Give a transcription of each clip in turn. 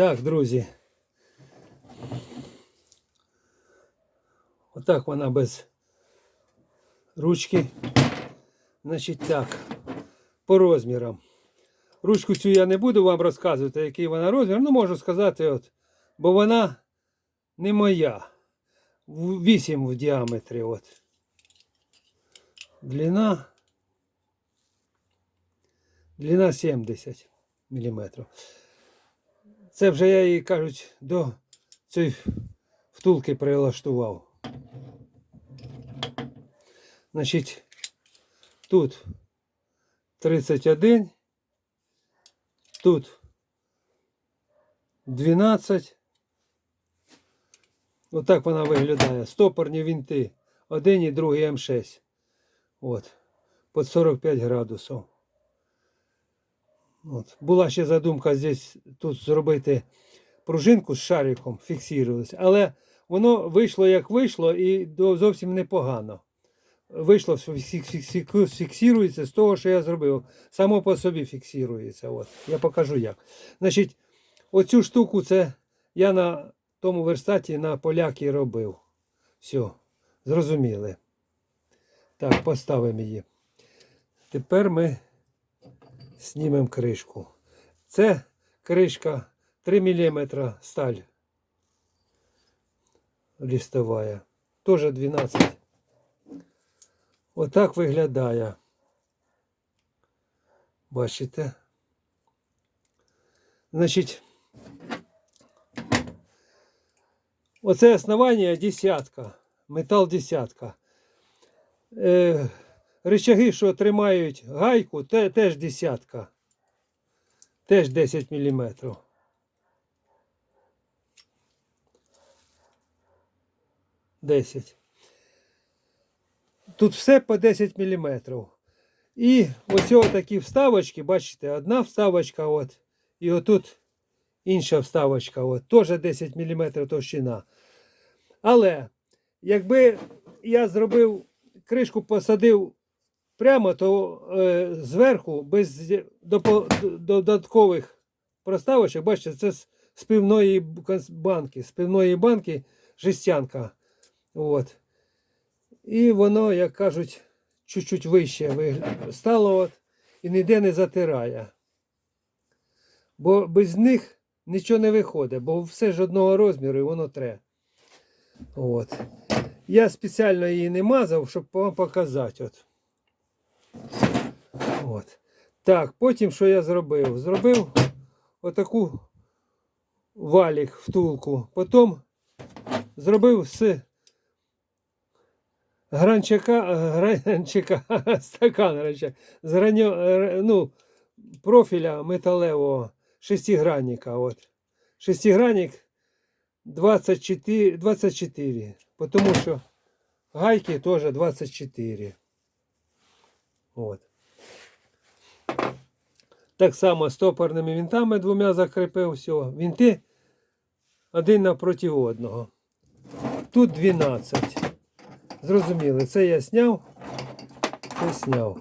Так, друзі. Отак вона без ручки. Значить так, по розмірам. Ручку цю я не буду вам розказувати, який вона розмір. Ну, можу сказати, от, бо вона не моя. 8 в діаметрі. От. Длина. Длина 70 мм. Це вже я її, кажуть, до цієї втулки прилаштував. Значить, тут 31, тут 12. Отак вона виглядає. Стопорні вінти. Один і другий М6. От. Під 45 градусів. От. Була ще задумка здесь тут зробити пружинку з шариком, фіксувалися. Але воно вийшло як вийшло і зовсім непогано. Вийшло, фіксується з того, що я зробив. Само по собі фіксується. От. Я покажу як. Значить, оцю штуку це я на тому верстаті на поляки робив. Все, зрозуміли. Так, поставимо її. Тепер ми знімемо кришку. Це кришка 3 мм сталь листовая. Тоже 12. Отак виглядає. Бачите? Значить, оце основання десятка. Метал десятка. Е, рычаги, що тримають гайку, те, теж десятка. Теж 10 мм. Десять. Тут все по 10 мм. І ось такі вставочки, бачите, одна вставочка, от, і отут інша вставочка, от, теж 10 мм товщина. Але якби я зробив кришку посадив прямо, то е, зверху без додаткових проставочок, бачите, це з пивної банки, з пивної банки жестянка. От. І воно, як кажуть, чуть-чуть вище стало от, і ніде не затирає. Бо без них нічого не виходить, бо все ж одного розміру і воно тре. От. Я спеціально її не мазав, щоб вам показати. От. От. Так, потім що я зробив? Зробив отаку валік втулку. Потім зробив з гранчака, гранчака стакан гранчак, з граньо, ну, профіля металевого шестигранника. От. Шестигранник 24, 24. Потому що гайки теж 24. От. Так само стопорними вінтами двома закріпив все. Вінти один напроти одного. Тут 12. Зрозуміли, це я сняв. Це сняв.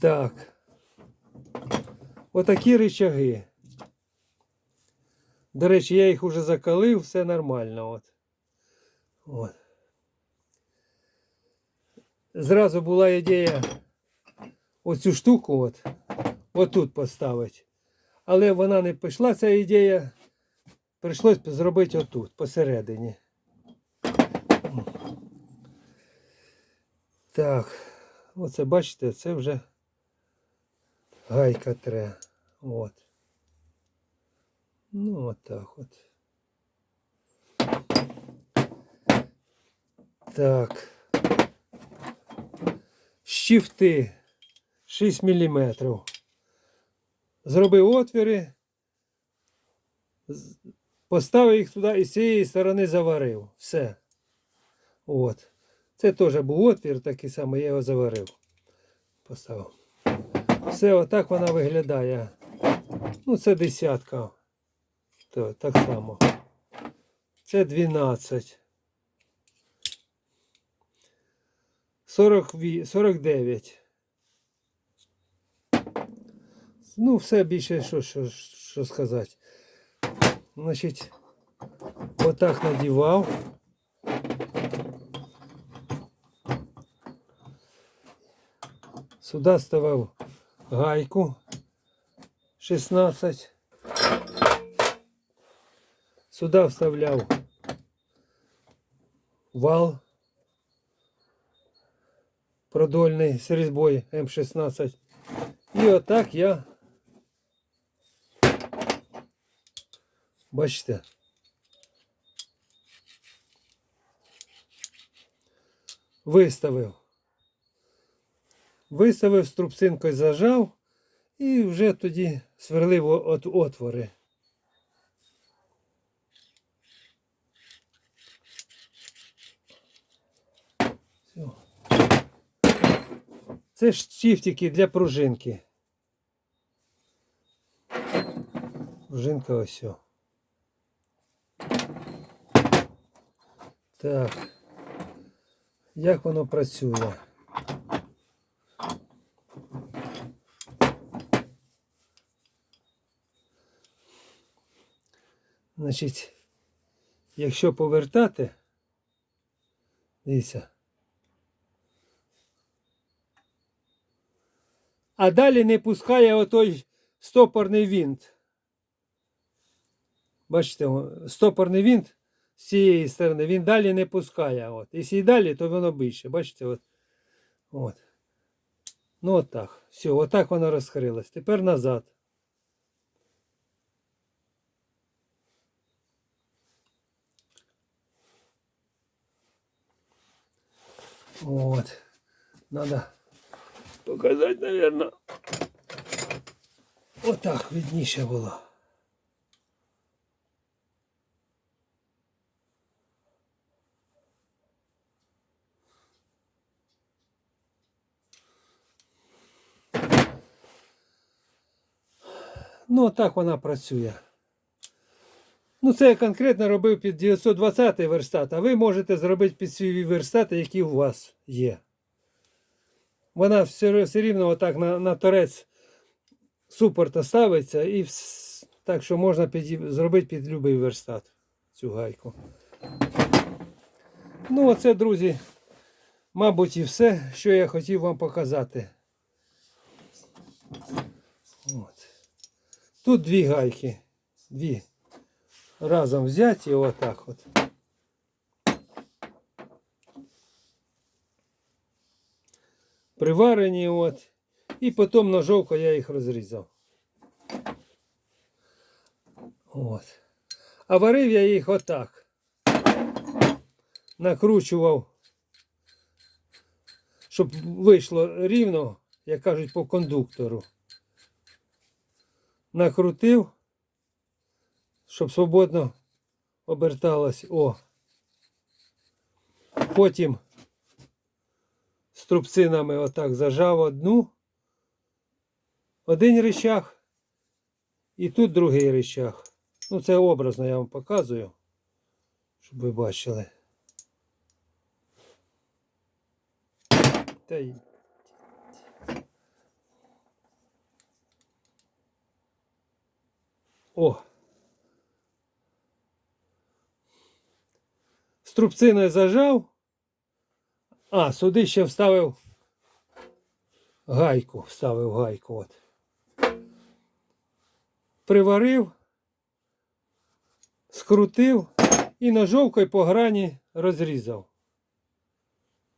Так. Отакі рычаги. До речі, я їх уже закалив, все нормально. От. От. Зразу була ідея оцю штуку от, отут поставити. Але вона не пішла, ця ідея. Прийшлось зробити отут, посередині. Так, оце бачите, це вже гайка тре. От. Ну, от так от. Так. Щифти 6 мм. Зробив отвіри, поставив їх туди і з цієї сторони заварив. Все. От. Це теж був отвір, такий самий, я його заварив. Поставив. Все, отак вона виглядає. Ну, це десятка. То, так само. Це 12. 49. Ну, все більше, що, що, що сказати. Значить, отак надівав. Сюди ставив гайку 16. Сюди вставляв вал продольний з різьбою М16. І отак я, бачите, виставив. Виставив, струбцинкою зажав і вже тоді сверлив от отвори. Це ж чифтики для пружинки. Пружинка ось. Так. Як воно працює? Значить, якщо повертати, дивіться. А далі не пускає отой стопорний винт. Бачите, стопорний винт з цієї сторони, він далі не пускає. От. Якщо і далі, то воно більше. Бачите, от. От. Ну от так. Все, отак воно розкрилось. Тепер назад. Вот. Надо показать, наверное. Вот так видніше було. Ну, так вона працює. Ну, це я конкретно робив під 920 верстат, а ви можете зробити під свій верстат, який у вас є. Вона все, все рівно отак на, на торець супорта ставиться, і вс- так що можна під, зробити під будь-який верстат цю гайку. Ну, оце, друзі, мабуть, і все, що я хотів вам показати. От. Тут дві гайки. Дві разом взяти і отак от. Приварені от. І потім ножовкою я їх розрізав. От. А варив я їх отак. Накручував, щоб вийшло рівно, як кажуть, по кондуктору. Накрутив щоб свободно оберталась О. Потім струбцинами отак зажав одну, один речах і тут другий речах. Ну, це образно я вам показую, щоб ви бачили. Та й... О! струбциною зажав. А, сюди ще вставив гайку, вставив гайку. От. Приварив, скрутив і ножовкою по грані розрізав.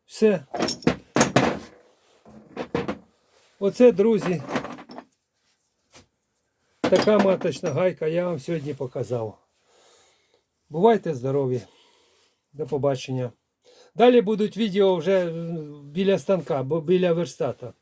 Все. Оце, друзі, така маточна гайка я вам сьогодні показав. Бувайте здорові! До побачення. Далі будуть відео вже біля станка, бо біля верстата.